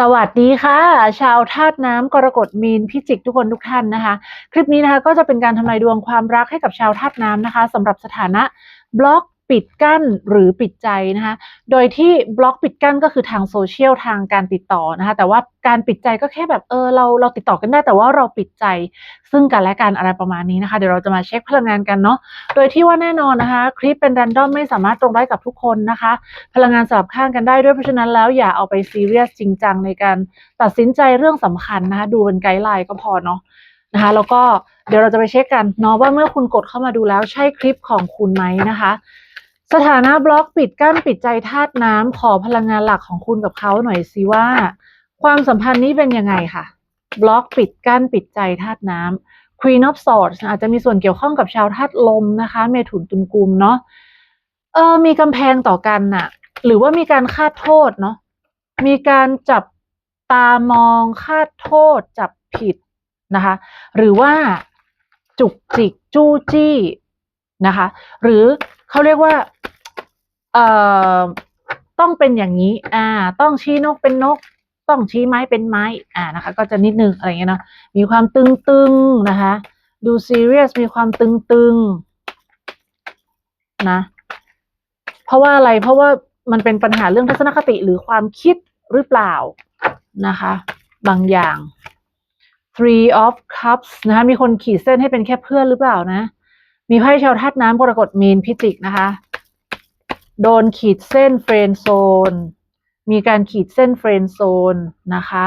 สวัสดีค่ะ ชาวธาตุน้ำกรกฎมีนพิจิกทุกคนทุกท่านนะคะ คลิปนี้นะคะก็จะเป็นการทำนายดวงความรักให้กับชาวธาตุน้ำนะคะสำหรับสถานะบล็อก ปิดกั้นหรือปิดใจนะคะ โดยที่บล็อกปิดกั้นก็คือทางโซเชียลทางการติดต่อนะคะ แต่ว่าการปิดใจก็แค่แบบเออเราเราติดต่อกันได้แต่ว่าเราปิดใจ ซึ่งกันและกันอะไรประมาณนี้นะคะ เดี๋ยวเราจะมาเช็คพลังงานกันเนาะ โดยที่ว่าแน่นอนนะคะ คลิปเป็นแรนดอมไม่สามารถตรงได้กับทุกคนนะคะ พลังงานสลับข้างกันได้ด้วยเพราะฉะนั้นแล้วอย่าเอาไปซีเรียสจริงจังในการตัดสินใจเรื่องสำคัญนะคะ ดูเป็นไกด์ไลน์ก็พอเนาะนะคะแล้วก็เดี๋ยวเราจะไปเช็คกันเนาะว่าเมื่อคุณกดเข้ามาดูแล้วใช่คลิปของคุณไหมนะคะ สถานะบล็อกปิดกั้นปิดใจธาตุน้ำขอพลังงานหลักของคุณกับเขาหน่อยสิว่า ความสัมพันธ์นี้เป็นยังไงค่ะ บล็อกปิดกั้นปิดใจธาตุน้ำ Queen of Swords อาจจะมีส่วนเกี่ยวข้องกับชาวธาตุลมนะคะ เมถุนตุลกุมเนาะเออมีกำแพงต่อกันน่ะ หรือว่ามีการคาดโทษเนาะมีการจับตามองคาดโทษจับผิดนะคะ หรือว่าจุกจิกจู้จี้นะคะ หรือเขาเรียกว่า เอ่อต้องเป็นอย่างนี้ อ่า ต้องชี้นกเป็นนก ต้องชี้ไม้เป็นไม้ อ่านะคะ ก็จะนิดนึงอะไรเงี้ยเนาะ มีความตึงๆนะคะ ดูซีเรียสมีความตึงๆนะ เพราะว่าอะไร เพราะว่ามันเป็นปัญหาเรื่องทัศนคติหรือความคิดหรือเปล่านะคะ บางอย่าง three of cups นะคะ มีคนขีดเส้นให้เป็นแค่เพื่อนหรือเปล่านะ มีไพ่ชาวธาตุน้ำกรกฎมีนพิจิกนะคะ โดนขีดเส้นเฟรนโซน มีการขีดเส้นเฟรนโซนนะคะ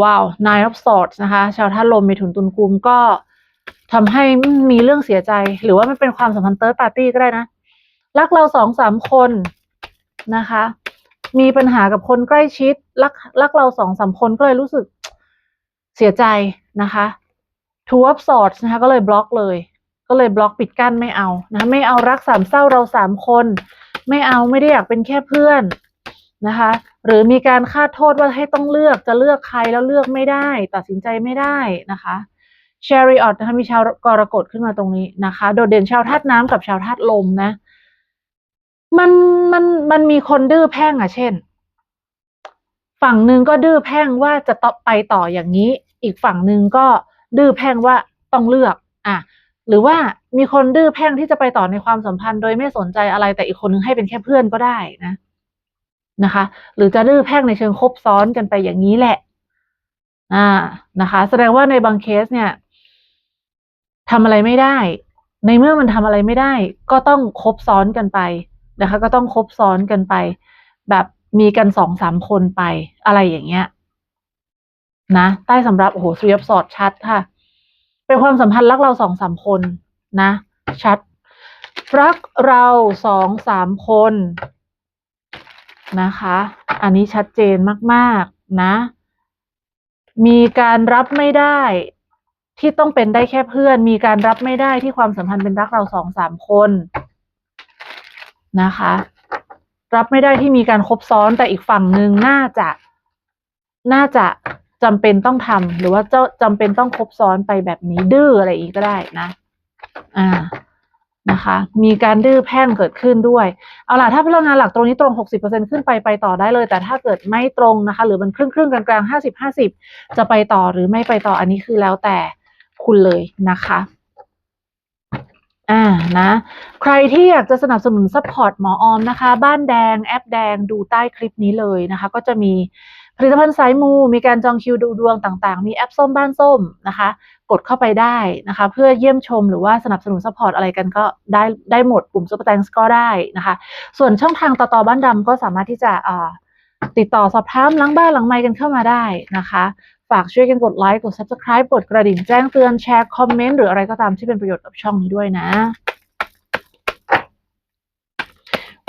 ว้าว nine of swords นะคะ ชาวธาตุลมมีถุนตุนกุมก็ทำให้มีเรื่องเสียใจ หรือว่ามันเป็นความสัมพันธ์เติร์ดปาร์ตี้ก็ได้นะ รักเราสองสามคนนะคะ มีปัญหากับคนใกล้ชิด รักรักเราสองสามคนก็เลยรู้สึกเสียใจนะคะ two of swords นะคะ ก็เลยบล็อกเลย ก็เลยบล็อกปิดกั้นไม่เอานะไม่เอารักสามเศร้าเราสามคน ไม่เอาไม่ได้อยากเป็นแค่เพื่อนนะคะ หรือมีการคาดโทษว่าให้ต้องเลือกจะเลือกใครแล้วเลือกไม่ได้ ตัดสินใจไม่ได้นะคะ chariot นะคะมีชาวกรกฎขึ้นมาตรงนี้นะคะ โดดเด่นชาวธาตุน้ำกับชาวธาตุลมนะ มันมันมันมีคนดื้อแพ่งอะเช่น ฝั่งหนึ่งก็ดื้อแพ่งว่าจะต่อไปต่ออย่างนี้ อีกฝั่งหนึ่งก็ดื้อแพ่งว่าต้องเลือก อะ หรือว่ามีคนดื้อแพ่งที่จะไปต่อในความสัมพันธ์ โดยไม่สนใจอะไรแต่อีกคนนึงให้เป็นแค่เพื่อนก็ได้นะนะคะ หรือจะดื้อแพ่งในเชิงคบซ้อนกันไปอย่างนี้แหละ อ่านะคะ แสดงว่าในบางเคสเนี่ยทำอะไรไม่ได้ ในเมื่อมันทำอะไรไม่ได้ ก็ต้องคบซ้อนกันไปนะคะ ก็ต้องคบซ้อนกันไป แบบมีกันสองสามคนไปอะไรอย่างเงี้ยนะใต้สำรับโอ้โหสวีปสอดชัดค่ะ เป็นความสัมพันธ์รักเราสองสามคนนะ ชัด รักเราสองสามคนนะคะ อันนี้ชัดเจนมากๆนะ มีการรับไม่ได้ที่ต้องเป็นได้แค่เพื่อน มีการรับไม่ได้ที่ความสัมพันธ์เป็นรักเราสองสามคนนะคะ รับไม่ได้ที่มีการคบซ้อนแต่อีกฝั่งหนึ่งน่าจะ น่าจะ จำเป็นต้องทำหรือว่าเจ้าจำเป็นต้องคบซ้อนไปแบบนี้ดื้ออะไรอีกก็ได้นะ อ่านะคะ มีการดื้อแพ่งเกิดขึ้นด้วย เอาล่ะ ถ้าพลังงานหลักตรงนี้ตรง 60%ขึ้นไปไปต่อได้เลย แต่ถ้าเกิดไม่ตรงนะคะ หรือมันครึ่งครึ่งกลางกลางห้าสิบห้าสิบจะไปต่อหรือไม่ไปต่ออันนี้คือแล้วแต่คุณเลยนะคะ อ่านะ ใครที่อยากจะสนับสนุนซัพพอร์ตหมอออมนะคะ บ้านแดงแอปแดงดูใต้คลิปนี้เลยนะคะ ก็จะมี ผลิตภัณฑ์สายมู มีการจองคิวดูดวงต่างๆ มีแอปส้มบ้านส้มนะคะ กดเข้าไปได้นะคะ เพื่อเยี่ยมชมหรือว่าสนับสนุนซัพพอร์ตอะไรกันก็ได้ได้หมดปุ่มซุปเปอร์แตงก็ได้นะคะ ส่วนช่องทางต่อต่อบ้านดำก็สามารถที่จะติดต่อสอบถามหลังบ้านหลังไมค์กันเข้ามาได้นะคะฝากช่วยกันกดไลค์ กด subscribe กดกระดิ่งแจ้งเตือน แชร์ คอมเมนต์ หรืออะไรก็ตามที่เป็นประโยชน์กับช่องนี้ด้วยนะ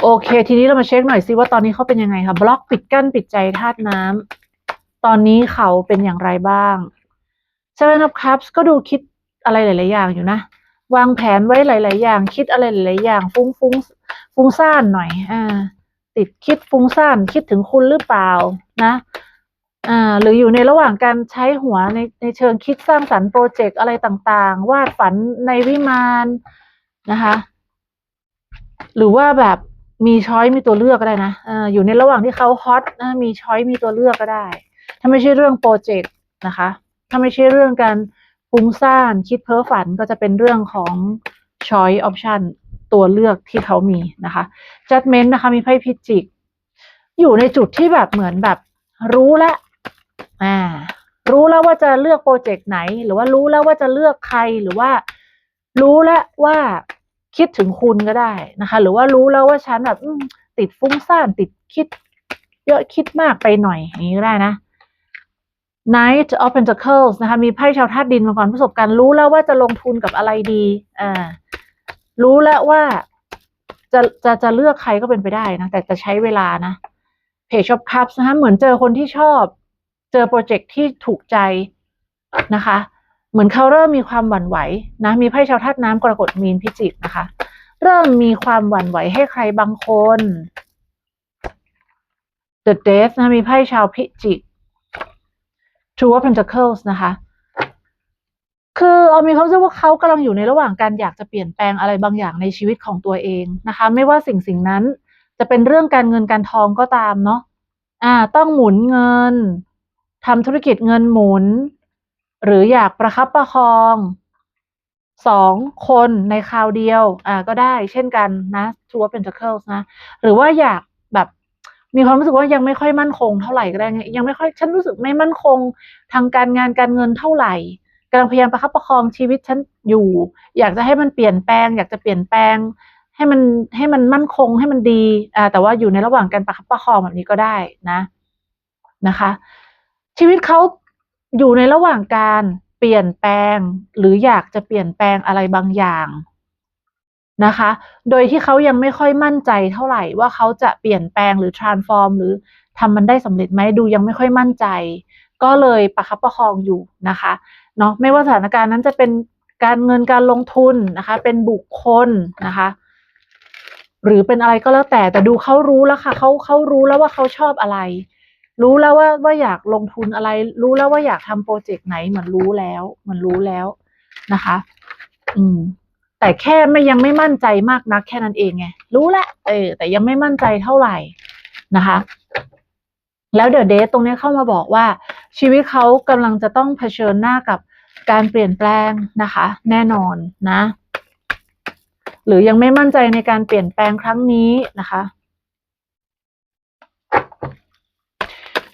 โอเค ทีนี้เรามาเช็คหน่อยซิว่าตอนนี้เขาเป็นยังไงคะบล็อกปิดกั้นปิดใจธาตุน้ำตอนนี้เขาเป็นอย่างไรบ้าง Seven of Cups ก็ดูคิดอะไรหลาย ๆ อย่างอยู่นะ วางแผนไว้หลาย ๆ อย่าง คิดอะไรหลาย ๆ อย่าง ฟุ้งฟุ้งฟุ้งซ่านหน่อย อ่า ติดคิดฟุ้งซ่านคิดถึงคุณหรือเปล่านะอ่าหรืออยู่ในระหว่างการใช้หัวในในเชิงคิดสร้างสรรค์โปรเจกต์อะไรต่าง ๆ วาดฝันในวิมานนะคะ หรือว่าแบบ มีช้อยมีตัวเลือกก็ได้นะอออยู่ในระหว่างที่เขาฮอตนะมีช้อยมีตัวเลือกก็ได้ ถ้าไม่ใช่เรื่องโปรเจกต์นะคะ ถ้าไม่ใช่เรื่องการฟุ้งซ่านคิดเพ้อฝันก็จะเป็นเรื่องของ choice option ตัวเลือกที่เขามีนะคะ judgment นะคะมีไพ่พิจิก อยู่ในจุดที่แบบเหมือนแบบ รู้แล้วอ่า รู้แล้วว่าจะเลือกโปรเจกต์ไหน หรือว่ารู้แล้วว่าจะเลือกใครหรือว่า รู้แล้วว่า คิดถึงคุณก็ได้นะคะ หรือว่ารู้แล้วว่าฉันแบบติดฟุ้งซ่านติดคิด เยอะคิดมากไปหน่อยอย่างนี้ก็ได้นะ Knight of Pentacles นะคะ มีไพ่ชาวธาตุดินมาก่อนประสบการณ์รู้แล้วว่าจะลงทุนกับอะไรดีอ่ารู้แล้วว่าจะจะจะเลือกใครก็เป็นไปได้นะ แต่จะใช้เวลานะ Page of Cups นะคะเหมือนเจอคนที่ชอบ เจอโปรเจกต์ที่ถูกใจนะคะ เหมือนเขาเริ่มมีความหวั่นไหวนะมีไพ่ชาวธาตุน้ำกรกฎมีนพิจิกนะคะ เริ่มมีความหวั่นไหวให้ใครบางคน The Death นะมีไพ่ชาวพิจิก Two of Pentacles นะคะ คือเอามีความรู้สึกว่าเขากำลังอยู่ในระหว่างการอยากจะเปลี่ยนแปลงอะไรบางอย่างในชีวิตของตัวเองนะคะ ไม่ว่าสิ่งสิ่งนั้นจะเป็นเรื่องการเงินการทองก็ตามเนาะอ่า ต้องหมุนเงินทำธุรกิจเงินหมุน หรืออยากประคับประคองสองคนในคราวเดียว อ่า ก็ได้เช่นกันนะ Two of Pentacles นะ หรือว่าอยากแบบ มีความรู้สึกว่ายังไม่ค่อยมั่นคงเท่าไหร่ก็ได้ไงยังไม่ค่อยฉันรู้สึกไม่มั่นคงทางการงานการเงินเท่าไหร่กำลังพยายามประคับประคองชีวิตฉันอยู่ อยากจะให้มันเปลี่ยนแปลง อยากจะเปลี่ยนแปลง ให้มันให้มันมั่นคงให้มันดี อ่า แต่ว่าอยู่ในระหว่างการประคับประคองแบบนี้ก็ได้นะนะคะ ชีวิตเขา อยู่ในระหว่างการเปลี่ยนแปลง หรืออยากจะเปลี่ยนแปลงอะไรบางอย่างนะคะ โดยที่เขายังไม่ค่อยมั่นใจเท่าไหร่ว่าเขาจะเปลี่ยนแปลงหรือ transform หรือทำมันได้สำเร็จไหมดูยังไม่ค่อยมั่นใจ ก็เลยประคับประคองอยู่นะคะเนาะไม่ว่าสถานการณ์นั้นจะเป็นการเงินการลงทุนนะคะ เป็นบุคคลนะคะ หรือเป็นอะไรก็แล้วแต่แต่ดูเขารู้แล้วค่ะเขาเขารู้แล้วว่าเขาชอบอะไร รู้แล้วว่าว่าอยากลงทุนอะไร รู้แล้วว่าอยากทำโปรเจกต์ไหนเหมือนรู้แล้วเหมือนรู้แล้วนะคะ อืม แต่แค่ไม่ยังไม่มั่นใจมากนักแค่นั้นเองไงรู้แหละเออ แต่ยังไม่มั่นใจเท่าไหร่นะคะ แล้วเดอะเดทตรงนี้เข้ามาบอกว่า ชีวิตเขากำลังจะต้องเผชิญหน้ากับการเปลี่ยนแปลงนะคะ แน่นอนนะ หรือยังไม่มั่นใจในการเปลี่ยนแปลงครั้งนี้นะคะ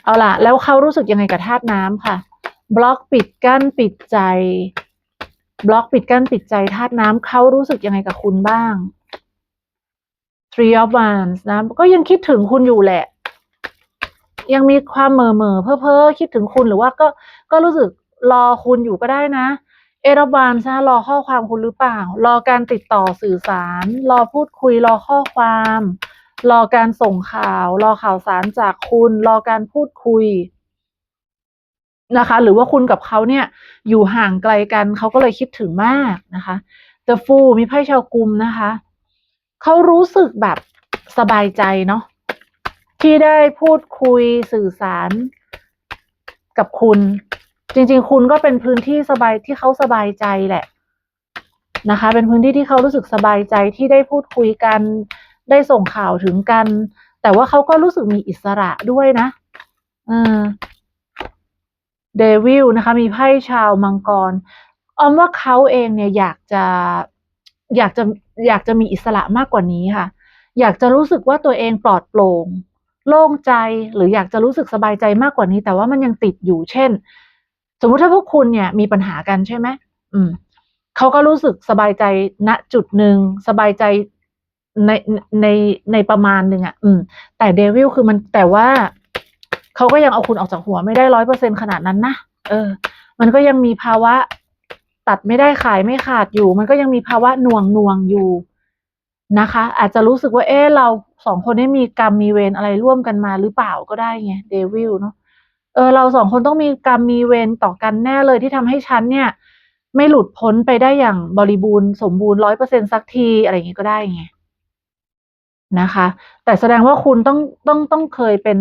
เอาล่ะ แล้วเขารู้สึกยังไงกับธาตุน้ำค่ะ บล็อกปิดกั้นปิดใจ บล็อกปิดกั้นปิดใจธาตุน้ำเขารู้สึกยังไงกับคุณบ้าง Three of Wands นะ ก็ยังคิดถึงคุณอยู่แหละ ยังมีความเหม่อเม่อเพ้อเพ้อคิดถึงคุณหรือว่าก็ก็รู้สึกรอคุณอยู่ก็ได้นะเอราบานนะรอข้อความคุณหรือเปล่า รอการติดต่อสื่อสาร รอพูดคุยรอข้อความ รอการส่งข่าว รอข่าวสารจากคุณ รอการพูดคุยนะคะ หรือว่าคุณกับเขาเนี่ย อยู่ห่างไกลกันเขาก็เลยคิดถึงมากนะคะ The Fool มีไพ่ชาวกุมนะคะเขารู้สึกแบบสบายใจเนาะที่ได้พูดคุยสื่อสารกับคุณ จริง ๆ คุณก็เป็นพื้นที่สบายที่เขาสบายใจแหละนะคะ เป็นพื้นที่ที่เขารู้สึกสบายใจที่ได้พูดคุยกัน ได้ส่งข่าวถึงกัน แต่ว่าเขาก็รู้สึกมีอิสระด้วยนะเออเดวิลนะคะ มีไพ่ชาวมังกรออมว่าเขาเองเนี่ยอยากจะอยากจะอยากจะมีอิสระมากกว่านี้ค่ะ อยากจะรู้สึกว่าตัวเองปลอดโปร่งโล่งใจหรืออยากจะรู้สึกสบายใจมากกว่านี้ แต่ว่ามันยังติดอยู่เช่น สมมุติถ้าพวกคุณเนี่ยมีปัญหากันใช่ไหมอืมเขาก็รู้สึกสบายใจณจุดหนึ่งสบายใจ ในในในประมาณหนึ่งอะ อืม แต่เดวิลคือมันแต่ว่าเขาก็ยังเอาคุณออกจากหัวไม่ได้ร้อยเปอร์เซ็นขนาดนั้นนะเออ มันก็ยังมีภาวะตัดไม่ได้ขายไม่ขาดอยู่ มันก็ยังมีภาวะหน่วงหน่วงอยู่นะคะ อาจจะรู้สึกว่า เออเราสองคนได้มีกรรมมีเวรอะไรร่วมกันมาหรือเปล่าก็ได้ไงเดวิลเนาะเออเราสองคนต้องมีกรรมมีเวรต่อกันแน่เลยที่ทำให้ฉันเนี่ย ไม่หลุดพ้นไปได้อย่างบริบูรณ์สมบูรณ์ร้อยเปอร์เซ็นสักทีอะไรอย่างงี้ก็ได้ไง นะคะ แต่แสดงว่าคุณต้องต้องต้องเคยเป็น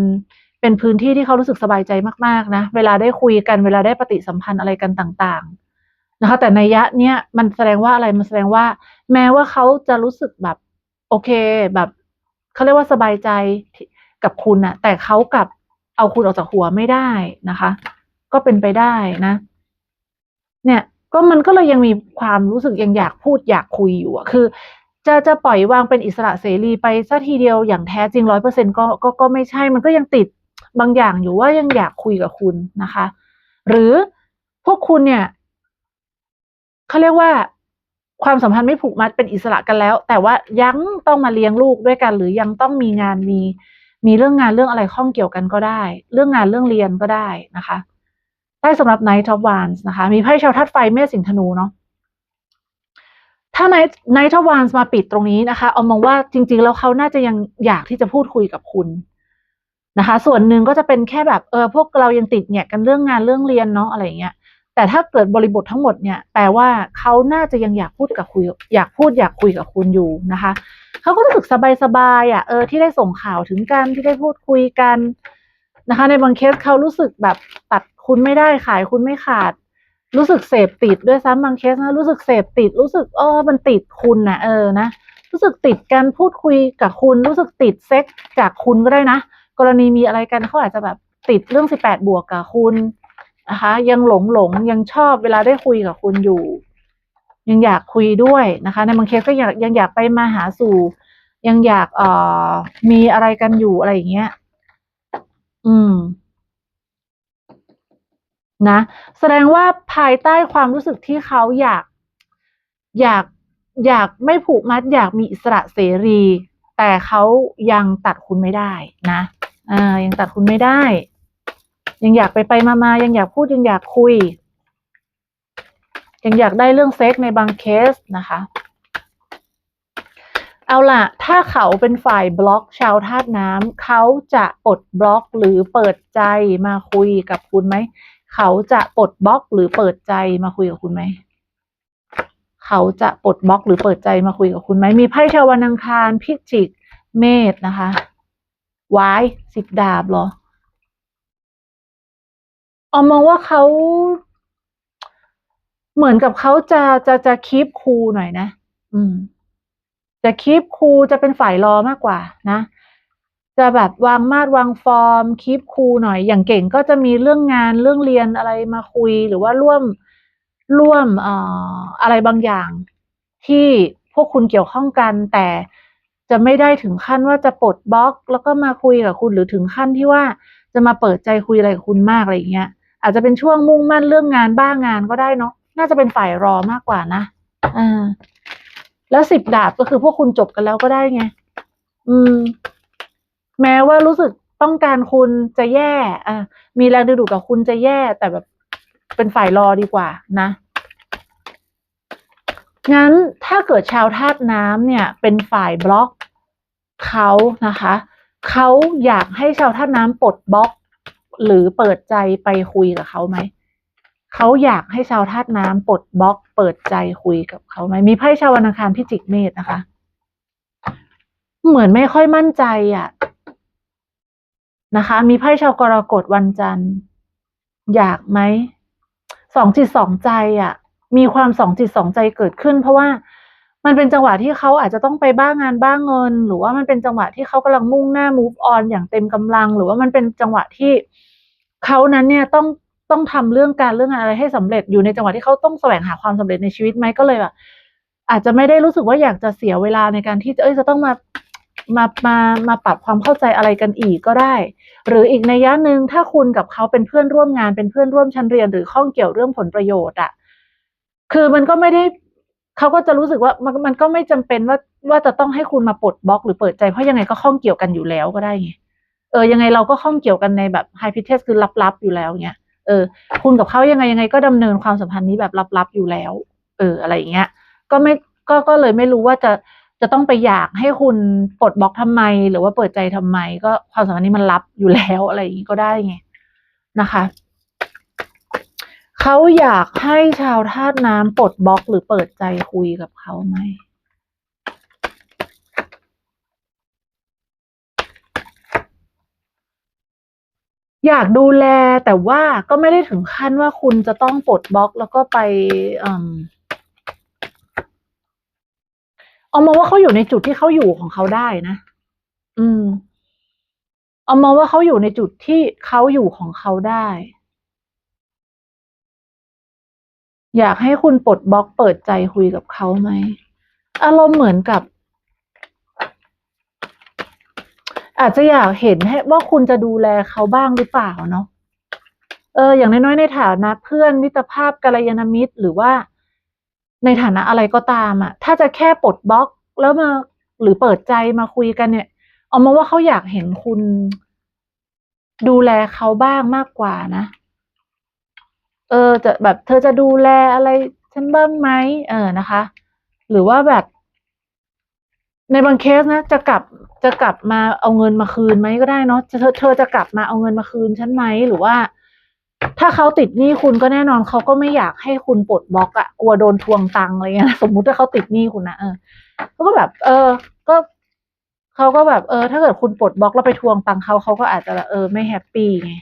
เป็นพื้นที่ที่เขารู้สึกสบายใจมากๆนะเวลาได้คุยกันเวลาได้ปฏิสัมพันธ์อะไรกันต่าง ๆ นะคะ แต่ในยะเนี้ยมันแสดงว่าอะไรมันแสดงว่า แม้ว่าเขาจะรู้สึกแบบ โอเคแบบเขาเรียกว่าสบายใจกับคุณน่ะแต่เขากลับเอาคุณออกจากหัวไม่ได้นะคะ ก็เป็นไปได้นะ เนี่ย ก็มันก็เลยยังมีความรู้สึกยังอยากพูดอยากคุยอยู่อะคือ จะจะปล่อยวางเป็นอิสระเสรีไปซะทีเดียวอย่างแท้จริงร้อยเปอร์เซ็นก็ก็ก็ไม่ใช่มันก็ยังติดบางอย่างอยู่ว่ายังอยากคุยกับคุณนะคะ หรือพวกคุณเนี่ยเขาเรียกว่าความสัมพันธ์ไม่ผูกมัดเป็นอิสระกันแล้ว แต่ว่ายังต้องมาเลี้ยงลูกด้วยกัน หรือยังต้องมีงานมี มีเรื่องงานเรื่องอะไรข้องเกี่ยวกันก็ได้ เรื่องงานเรื่องเรียนก็ได้นะคะ ได้สำหรับ Night of Wands นะคะ มีไพ่ชาวธาตุไฟเมษสิงห์ธนูเนาะ ถ้า Night Night of Wands มาปิดตรงนี้นะคะเอามองว่าจริง ๆ แล้วเขาน่าจะยังอยากที่จะพูดคุยกับคุณนะคะ ส่วนหนึ่งก็จะเป็นแค่แบบเออพวกเรายังติดเนี่ยกันเรื่องงานเรื่องเรียนเนาะอะไรอย่างเงี้ย แต่ถ้าเกิดบริบททั้งหมดเนี่ยแปลว่าเขาน่าจะยังอยากพูดกับคุย อยากพูดอยากคุยกับคุณอยู่นะคะเขาก็รู้สึกสบายๆอะเออที่ได้ส่งข่าวถึงกันที่ได้พูดคุยกันนะคะ ในบางเคสเขารู้สึกแบบตัดคุณไม่ได้ขายคุณไม่ขาด รู้สึกเสพติดด้วยซ้ำบางเคสนะรู้สึกเสพติด รู้สึกอ๋อมันติดคุณนะเออนะรู้สึกติดการพูดคุยกับคุณ รู้สึกติดเซ็กจากคุณก็ได้นะ กรณีมีอะไรกันเขาอาจจะแบบติดเรื่องสิบแปดบวกกับคุณนะคะ ยังหลงหลงยังชอบเวลาได้คุยกับคุณอยู่ ยังอยากคุยด้วยนะคะ ในบางเคสก็อยากยังอยากไปมาหาสู่ ยังอยากเอ่อมีอะไรกันอยู่อะไรอย่างเงี้ย อืม นะแสดงว่าภายใต้ความรู้สึกที่เขาอยาก อยากอยากไม่ผูกมัด อยากมีอิสระเสรี แต่เขายังตัดคุณไม่ได้นะอ่ายังตัดคุณไม่ได้ ยังอยากไปไปมามายังอยากพูดยังอยากคุย ยังอยากได้เรื่องเซ็กในบางเคสนะคะ เอาล่ะ ถ้าเขาเป็นฝ่ายบล็อกชาวธาตุน้ำเขาจะปลดบล็อกหรือเปิดใจมาคุยกับคุณไหม เขาจะปลดบล็อกหรือเปิดใจมาคุยกับคุณไหม เขาจะปลดบล็อกหรือเปิดใจมาคุยกับคุณไหม มีไพ่ชาววันอังคารพิจิก เมษนะคะวายสิบดาบเหรอออมมองว่าเขาเหมือนกับเขาจะจะจะคีปคูหน่อยนะ อืม จะคีปคูจะเป็นฝ่ายรอมากกว่า นะ จะแบบวางมาดวางฟอร์มคีปคูลหน่อย อย่างเก่งก็จะมีเรื่องงานเรื่องเรียนอะไรมาคุยหรือว่าร่วมร่วมอออะไรบางอย่าง ที่พวกคุณเกี่ยวข้องกัน แต่จะไม่ได้ถึงขั้นว่าจะปลดบล็อก แล้วก็มาคุยกับคุณหรือถึงขั้นที่ว่าจะมาเปิดใจคุยอะไรกับคุณมากอะไรอย่างเงี้ย อาจจะเป็นช่วงมุ่งมั่นเรื่องงานบ้างงานก็ได้เนาะน่าจะเป็นฝ่ายรอมากกว่านะอ่าแล้วสิบดาบก็คือพวกคุณจบกันแล้วก็ได้ไง อืม แม้ว่ารู้สึกต้องการคุณจะแย่ อะ มีแรงดึงดูดกับคุณจะแย่ แต่แบบเป็นฝ่ายรอดีกว่านะ งั้นถ้าเกิดชาวธาตุน้ำเนี่ย เป็นฝ่ายบล็อกเขานะคะ เขาอยากให้ชาวธาตุน้ำปลดบล็อก หรือเปิดใจไปคุยกับเขาไหม เขาอยากให้ชาวธาตุน้ำปลดบล็อก เปิดใจคุยกับเขาไหม มีไพ่ชาววันอังคารพิจิกเมษนะคะ เหมือนไม่ค่อยมั่นใจอะ นะคะ มีไพ่ชาวกรกฎวันจันทร์ อยากไหมสองจิตสองใจอะ มีความสองจิตสองใจเกิดขึ้น เพราะว่ามันเป็นจังหวะที่เขาอาจจะต้องไปบ้างงานบ้างเงิน หรือว่ามันเป็นจังหวะที่เขากำลังมุ่งหน้า move on อย่างเต็มกำลัง หรือว่ามันเป็นจังหวะที่เขานั้นเนี่ยต้องต้องทำเรื่องการเรื่องงานอะไรให้สำเร็จอยู่ในจังหวะที่เขาต้องแสวงหาความสำเร็จในชีวิตไหมก็เลยแบบอาจจะไม่ได้รู้สึกว่าอยากจะเสียเวลาในการที่จะเอ้ยจะต้องมา มามามาปรับความเข้าใจอะไรกันอีกก็ได้ หรืออีกในยะหนึ่งถ้าคุณกับเขาเป็นเพื่อนร่วมงานเป็นเพื่อนร่วมชั้นเรียน หรือข้องเกี่ยวเรื่องผลประโยชน์อะคือมันก็ไม่ได้เขาก็จะรู้สึกว่ามันมันก็ไม่จำเป็นว่าว่าจะต้องให้คุณมาปลดบล็อกหรือเปิดใจเพราะยังไงก็ข้องเกี่ยวกันอยู่แล้วก็ได้ไงเออยังไงเราก็ข้องเกี่ยวกันในแบบไฮพิเทสคือลับๆอยู่แล้วเงี้ยเออ คุณกับเขายังไงยังไงก็ดำเนินความสัมพันธ์นี้แบบลับๆอยู่แล้ว เอออะไรอย่างเงี้ย ก็ไม่ก็ก็เลยไม่รู้ว่าจะ จะต้องไปอยากให้คุณปลดบล็อกทำไม หรือว่าเปิดใจทำไม ก็ความสัมพันธ์นี้มันลับอยู่แล้วอะไรอย่างงี้ก็ได้ไงนะคะเขาอยากให้ชาวธาตุน้ำปลดบล็อกหรือเปิดใจคุยกับเขาไหมอยากดูแลแต่ว่าก็ไม่ได้ถึงขั้นว่าคุณจะต้องปลดบล็อกแล้วก็ไปอืม เอามองว่าเขาอยู่ในจุดที่เขาอยู่ของเขาได้นะ อืมเอามองว่าเขาอยู่ในจุดที่เขาอยู่ของเขาได้ อยากให้คุณปลดบล็อกเปิดใจคุยกับเขาไหม อารมณ์เหมือนกับ อาจจะอยากเห็นให้ว่าคุณจะดูแลเขาบ้างหรือเปล่าเนาะ เออ อย่างน้อยๆในฐานะเพื่อนมิตรภาพกัลยาณมิตรหรือว่า ในฐานะอะไรก็ตามอะถ้าจะแค่ปลดบล็อกแล้วมาหรือเปิดใจมาคุยกันเนี่ย เอามาว่าเขาอยากเห็นคุณ ดูแลเขาบ้างมากกว่านะ เออ จะแบบเธอจะดูแลอะไรฉันบ้างไหมเออนะคะ หรือว่าแบบ ในบางเคสนะจะกลับจะกลับมาเอาเงินมาคืนไหมก็ได้เนาะจะเธอเธอจะกลับมาเอาเงินมาคืนฉันไหมหรือว่า ถ้าเขาติดหนี้คุณก็แน่นอนเขาก็ไม่อยากให้คุณปลดบล็อกอะกลัวโดนทวงตังค์อะไรเงี้ยสมมุติถ้าเขาติดหนี้คุณนะเออเขาก็แบบ เออ ก็เขาก็แบบ เออ ถ้าเกิดคุณปลดบล็อกแล้วไปทวงตังค์เขาเขาก็อาจจะแบบเออไม่แฮปปี้ไง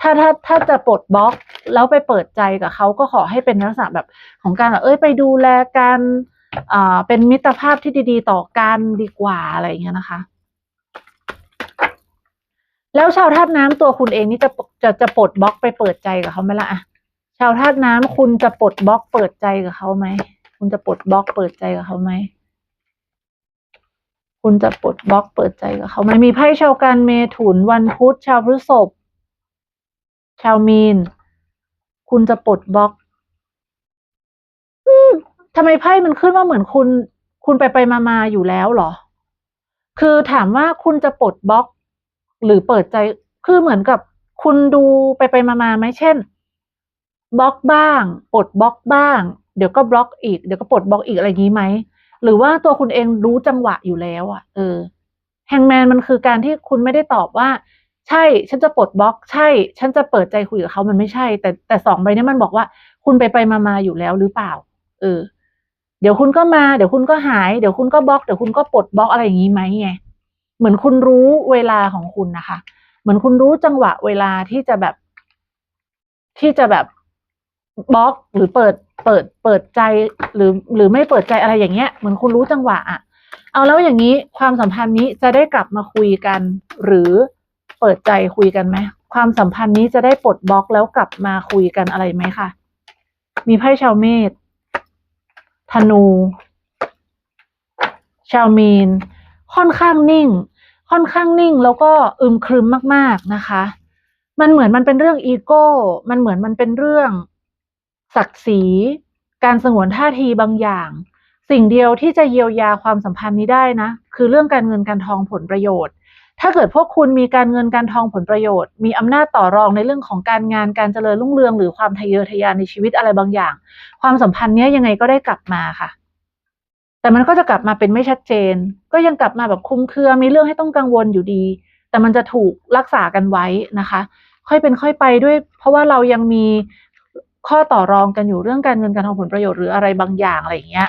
ถ้าถ้าถ้าจะปลดบล็อกแล้วไปเปิดใจกับเขาก็ขอให้เป็นลักษณะแบบของการแบบเอ้ยไปดูแลกันอ่าเป็นมิตรภาพที่ดี ๆ ต่อกันดีกว่าอะไรอย่างเงี้ยนะคะ แล้วชาวธาตุน้ำตัวคุณเองนี่จะจะจะปลดบล็อกไปเปิดใจกับเขาไหมล่ะอะชาวธาตุน้ำคุณจะปลดบล็อกเปิดใจกับเขาไหมคุณจะปลดบล็อกเปิดใจกับเขาไหมคุณจะปลดบล็อกเปิดใจกับเขาไหมมีไพ่ชาวกันเมถุนวันพุธชาวพฤษภชาวมีน คุณจะปลดบล็อกอทำไมไพ่มันขึ้นว่าเหมือนคุณ คุณไปไปมามาอยู่แล้วเหรอ คือถามว่าคุณจะปลดบล็อก หรือเปิดใจคือเหมือนกับคุณดูไปไปมามาไหมเช่นบล็อกบ้างปลดบล็อกบ้าง เดี๋ยวก็บล็อกอีกเดี๋ยวก็ปลดบล็อกอีกอะไรอย่างนี้ไหมหรือว่าตัวคุณเองรู้จังหวะอยู่แล้วอะเออแฮงแมนมันคือการที่คุณไม่ได้ตอบว่า ใช่ ฉันจะปลดบล็อก ใช่ ฉันจะเปิดใจคุยกับเขามันไม่ใช่ แต่แต่สองใบนี้มันบอกว่า คุณไปไปมามาอยู่แล้วหรือเปล่า เออ เดี๋ยวคุณก็มา เดี๋ยวคุณก็หาย เดี๋ยวคุณก็บล็อก เดี๋ยวคุณก็ปลดบล็อกอะไรอย่างนี้ไหมไง เหมือนคุณรู้เวลาของคุณนะคะ เหมือนคุณรู้จังหวะเวลาที่จะแบบ ที่จะแบบบล็อกหรือเปิดเปิดเปิดใจหรือหรือไม่เปิดใจอะไรอย่างเงี้ยเหมือนคุณรู้จังหวะอะเอาแล้วอย่างนี้ความสัมพันธ์นี้จะได้กลับมาคุยกัน หรือเปิดใจคุยกันไหมความสัมพันธ์นี้จะได้ปลดบล็อกแล้วกลับมาคุยกันอะไรไหมคะมีไพ่ชาวเมษธนู ชาวมีน ค่อนข้างนิ่ง ค่อนข้างนิ่งแล้วก็อึมครึมมากๆนะคะ มันเหมือนมันเป็นเรื่องอีโก้ มันเหมือนมันเป็นเรื่องศักดิ์ศรี การสงวนท่าทีบางอย่าง สิ่งเดียวที่จะเยียวยาความสัมพันธ์นี้ได้นะ คือเรื่องการเงินการทองผลประโยชน์ ถ้าเกิดพวกคุณมีการเงินการทองผลประโยชน์ มีอำนาจต่อรองในเรื่องของการงานการเจริญรุ่งเรือง หรือความทะเยอทะยานในชีวิตอะไรบางอย่าง ความสัมพันธ์เนี้ยยังไงก็ได้กลับมาค่ะ แต่มันก็จะกลับมาเป็นไม่ชัดเจน ก็ยังกลับมาแบบคลุมเครือ มีเรื่องให้ต้องกังวลอยู่ดี แต่มันจะถูกรักษากันไว้นะคะ ค่อยเป็นค่อยไปด้วย เพราะว่าเรายังมีข้อต่อรองกันอยู่เรื่องการเงินการทองผลประโยชน์หรืออะไรบางอย่างอะไรอย่างเงี้ย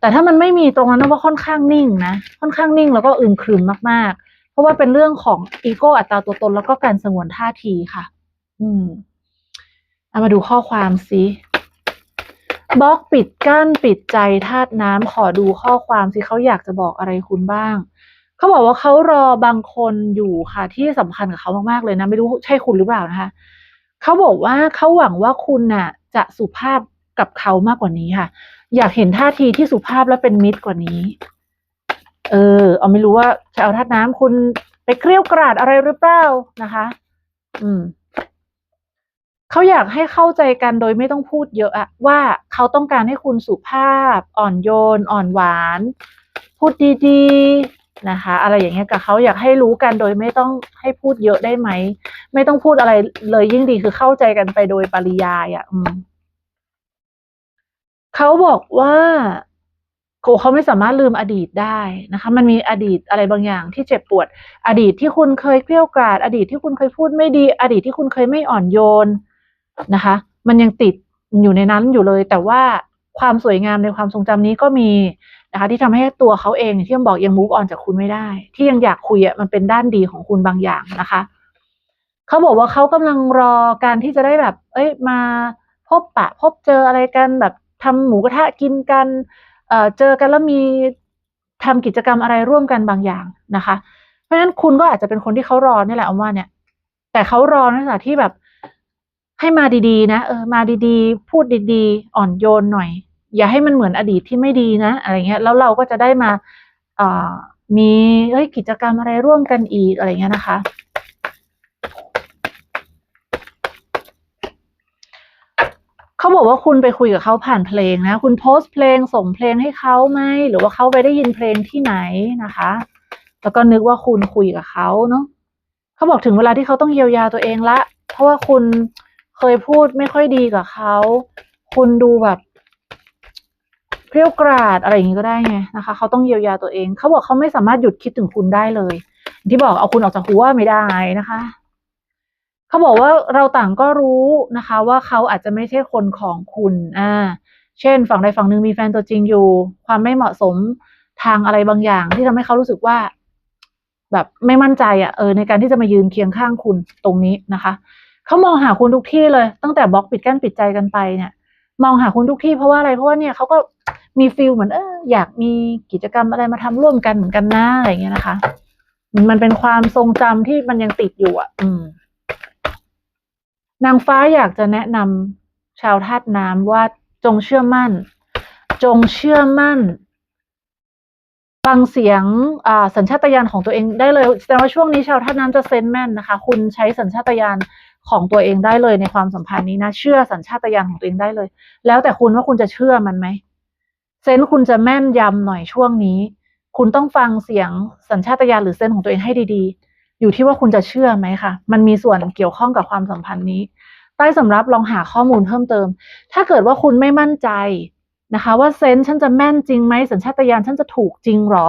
แต่ถ้ามันไม่มีตรงนั้นว่าค่อนข้างนิ่งนะ ค่อนข้างนิ่งแล้วก็อึมครึมมากๆ เพราะว่าเป็นเรื่องของอีโก้อัตราตัวตนแล้วก็การสงวนท่าทีค่ะ อืมเอามาดูข้อความสิ บล็อกปิดกั้นปิดใจธาตุน้ำขอดูข้อความสิเขาอยากจะบอกอะไรคุณบ้างเขาบอกว่าเขารอบางคนอยู่ค่ะ ที่สำคัญกับเขามากๆเลยนะ ไม่รู้ใช่คุณหรือเปล่านะคะเขาบอกว่าเขาหวังว่าคุณน่ะ จะสุภาพกับเขามากกว่านี้ค่ะ อยากเห็นท่าทีที่สุภาพและเป็นมิตรกว่านี้ เออ เอาไม่รู้ว่าชาวธาตุน้ำคุณไปเกลี้ยวกราดอะไรหรือเปล่านะคะ อืม เขาอยากให้เข้าใจกันโดยไม่ต้องพูดเยอะอะว่าเขาต้องการให้คุณสุภาพ อ่อนโยน อ่อนหวาน พูดดีๆนะคะ อะไรอย่างเงี้ยกับเขาอยากให้รู้กันโดยไม่ต้องให้พูดเยอะได้ไหม ไม่ต้องพูดอะไรเลยยิ่งดีคือเข้าใจกันไปโดยปริยายอะอืมเขาบอกว่าโหเขาไม่สามารถลืมอดีตได้นะคะ มันมีอดีตอะไรบางอย่างที่เจ็บปวด อดีตที่คุณเคยเกลี้ยวกราดอดีตที่คุณเคยพูดไม่ดี อดีตที่คุณเคยไม่อ่อนโยน นะคะ มันยังติดอยู่ในนั้นอยู่เลย แต่ว่าความสวยงามในความทรงจำนี้ก็มีนะคะ ที่ทำให้ตัวเขาเองที่ยังบอกยังมูฟออนจากคุณไม่ได้ ที่ยังอยากคุยอะมันเป็นด้านดีของคุณบางอย่างนะคะเขาบอกว่าเขากำลังรอการที่จะได้แบบ เอ้ยมาพบปะ พบเจออะไรกันแบบทำหมูกระทะกินกันเอ่อเจอกันแล้วมีทำกิจกรรมอะไรร่วมกันบางอย่างนะคะ เพราะฉะนั้นคุณก็อาจจะเป็นคนที่เขารอนี่แหละเอาว่าเนี่ย แต่เขารอในลักษณะที่แบบ ให้มาดีๆ นะเออมาดีๆ พูดดีๆ อ่อนโยนหน่อย อย่าให้มันเหมือนอดีตที่ไม่ดีนะอะไรเงี้ยแล้วเราก็จะได้มาเอ่ามีเอ้ยกิจกรรมอะไรร่วมกันอีกอะไรเงี้ยนะคะ เขาบอกว่าคุณไปคุยกับเขาผ่านเพลงนะ คุณโพสต์เพลงส่งเพลงให้เขาไหมหรือว่าเขาไปได้ยินเพลงที่ไหนนะคะ แล้วก็นึกว่าคุณคุยกับเขาเนาะเขาบอกถึงเวลาที่เขาต้องเยียวยาตัวเองละ เพราะว่าคุณ เคยพูดไม่ค่อยดีกับเขาคุณดูแบบเกรี้ยวกราดอะไรอย่างนี้ก็ได้ไงนะคะเขาต้องเยียวยาตัวเองเขาบอกเขาไม่สามารถหยุดคิดถึงคุณได้เลย ที่บอกเอาคุณออกจากหัวไม่ได้นะคะเขาบอกว่าเราต่างก็รู้นะคะ ว่าเขาอาจจะไม่ใช่คนของคุณอ่าเช่น ฝั่งใดฝั่งหนึ่งมีแฟนตัวจริงอยู่ ความไม่เหมาะสมทางอะไรบางอย่าง ที่ทำให้เขารู้สึกว่า แบบไม่มั่นใจอะ่ะเออในการที่จะมายืนเคียงข้างคุณตรงนี้นะคะ เขามองหาคุณทุกที่เลย ตั้งแต่บล็อกปิดกั้นปิดใจกันไปเนี่ย มองหาคุณทุกที่เพราะว่าอะไรเพราะว่าเนี่ยเขาก็มีฟิลเหมือนเอออยากมีกิจกรรมอะไรมาทำร่วมกันเหมือนกันนะอะไรอย่างเงี้ยนะคะ มันเป็นความทรงจำที่มันยังติดอยู่อะ อืม นางฟ้าอยากจะแนะนำชาวธาตุน้ำว่าจงเชื่อมั่น จงเชื่อมั่นฟังเสียงอ่าสัญชาตญาณของตัวเองได้เลยแสดงว่าช่วงนี้ชาวธาตุน้ำจะเซนแม่นนะคะ คุณใช้สัญชาตญาณ ของตัวเองได้เลยในความสัมพันธ์นี้นะเชื่อสัญชาตญาณของตัวเองได้เลย แล้วแต่คุณว่าคุณจะเชื่อมันไหมเซนส์คุณจะแม่นยำหน่อยช่วงนี้ คุณต้องฟังเสียงสัญชาตญาณหรือเซนส์ของตัวเองให้ดีๆ อยู่ที่ว่าคุณจะเชื่อไหมคะมันมีส่วนเกี่ยวข้องกับความสัมพันธ์นี้ ใต้สำรับลองหาข้อมูลเพิ่มเติม ถ้าเกิดว่าคุณไม่มั่นใจนะคะ ว่าเซนส์ฉันจะแม่นจริงไหมสัญชาตญาณฉันจะถูกจริงหรอ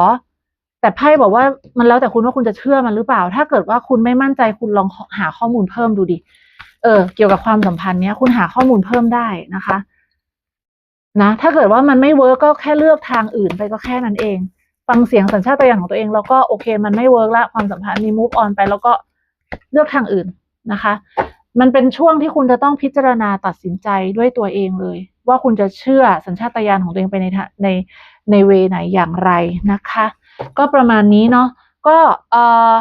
แต่ไพ่บอกว่ามันแล้วแต่คุณว่าคุณจะเชื่อมันหรือเปล่า ถ้าเกิดว่าคุณไม่มั่นใจคุณลองหาข้อมูลเพิ่มดูดิ เออ เกี่ยวกับความสัมพันธ์เนี้ย คุณหาข้อมูลเพิ่มได้นะคะ นะ ถ้าเกิดว่ามันไม่เวิร์กก็แค่เลือกทางอื่นไปก็แค่นั้นเอง ฟังเสียงสัญชาตญาณของตัวเอง แล้วก็โอเค มันไม่เวิร์กละความสัมพันธ์มี move on ไป แล้วก็เลือกทางอื่นนะคะ มันเป็นช่วงที่คุณจะต้องพิจารณาตัดสินใจด้วยตัวเองเลย ว่าคุณจะเชื่อสัญชาตญาณของตัวเองไปในในในเวไหนอย่างไรนะคะ ก็ประมาณนี้เนาะก็เอ่อ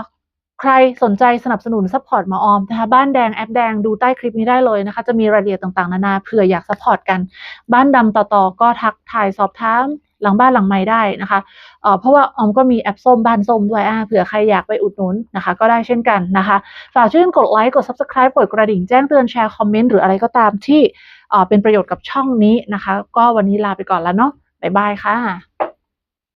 ใครสนใจสนับสนุนซัพพอร์ตหมาออมนะคะบ้านแดงแอปแดงดูใต้คลิปนี้ได้เลยนะคะ จะมีรายละเอียดต่างๆ นานาเผื่ออยากซัพพอร์ตกัน บ้านดำต่อๆก็ทักทายสอบถามหลังบ้านหลังไม้ได้นะคะเอ่อเพราะว่าออมก็มีแอปส้มบ้านส้มด้วยอ่าเผื่อใครอยากไปอุดหนุนนะคะ ก็ได้เช่นกันนะคะ ฝากช่วยกดไลค์กด subscribe กดกระดิ่งแจ้งเตือนแชร์คอมเมนต์หรืออะไรก็ตามที่เอ่อเป็นประโยชน์กับช่องนี้นะคะ ก็วันนี้ลาไปก่อนแล้วเนาะบ๊ายบายค่ะ